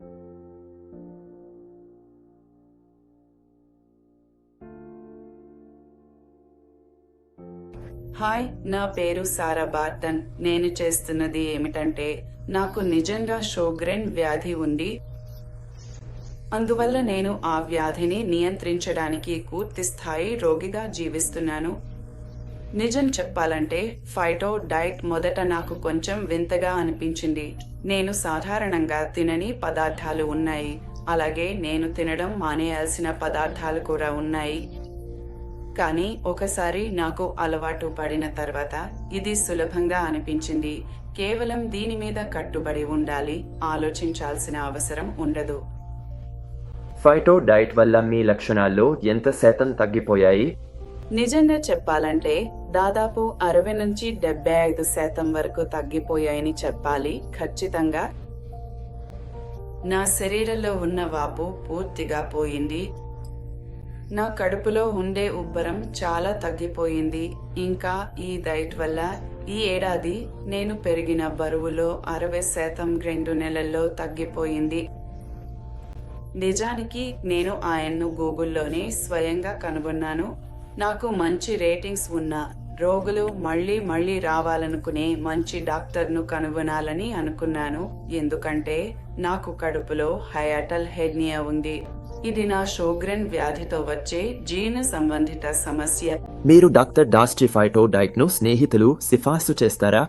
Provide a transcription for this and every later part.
Hi నా పేరు సారా Barton నేను చేస్తున్నది ఏమిటంటే నాకు నిజంగా షోగ్రెన్ వ్యాధి ఉంది. అందువల్ల నేను ఆ వ్యాధిని నియంత్రించడానికి పూర్తి స్థాయి రోగిగా జీవిస్తున్నాను. నిజం చెప్పాలంటే ఫైటో డైట్ మొదట నాకు కొంచెం వింతగా అనిపించింది. నేను సాధారణంగా తినని పదార్థాలు ఉన్నాయి. అలాగే నేను తినడం మానేయాల్సిన పదార్థాలు కూడా ఉన్నాయి. కానీ ఒకసారి నాకు అలవాటు పడిన తర్వాత ఇది సులభంగా అనిపించింది. కేవలం దీని మీద కట్టుబడి ఉండాలి ఆలోచించాల్సిన అవసరం ఉండదు. ఫైటో డైట్ వల్ల మీ లక్షణాల్లో ఎంత శాతం తగ్గిపోయాయి? నిజంగా చెప్పాలంటే దాదాపు అరవై నుంచి డెబ్బై ఐదు శాతం వరకు తగ్గిపోయాయని చెప్పాలి. ఖచ్చితంగా నా శరీరంలో ఉన్న వాపు పూర్తిగా పోయింది. నా కడుపులో ఉండే ఉబ్బరం చాలా తగ్గిపోయింది. ఇంకా ఈ డైట్ వల్ల ఈ ఏడాది నేను పెరిగిన బరువులో అరవై శాతం రెండు నెలల్లో తగ్గిపోయింది. నిజానికి నేను ఆయన్ను గూగుల్లోనే స్వయంగా కనుగొన్నాను. నాకు మంచి రేటింగ్స్ ఉన్న రోగులు మళ్ళీ మళ్ళీ రావాలనుకునే మంచి డాక్టర్ను కనుగొనాలని అనుకున్నాను. ఎందుకంటే నాకు కడుపులో హయాటల్ హెర్నియా ఉంది. ఇది నా షోగ్రెన్ వ్యాధితో వచ్చే జీర్ణ సంబంధిత సమస్య. మీరు డాక్టర్ డాస్టిఫైటో డైట్ డైట్ను స్నేహితులు సిఫార్సు చేస్తారా?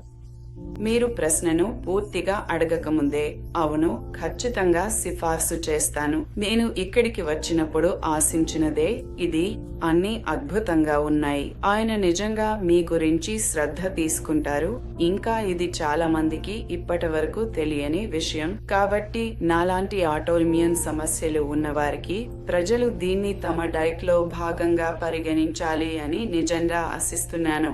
మీరు ప్రశ్నను పూర్తిగా అడగకముందే అవును ఖచ్చితంగా సిఫార్సు చేస్తాను. నేను ఇక్కడికి వచ్చినప్పుడు ఆశించినదే ఇది అన్ని అద్భుతంగా ఉన్నాయి. ఆయన నిజంగా మీ గురించి శ్రద్ధ తీసుకుంటారు. ఇంకా ఇది చాలా మందికి ఇప్పటి వరకు తెలియని విషయం. కాబట్టి నాలాంటి ఆటోమియన్ సమస్యలు ఉన్నవారికి ప్రజలు దీన్ని తమ డైట్లో భాగంగా పరిగణించాలి అని నిజంగా ఆశిస్తున్నాను.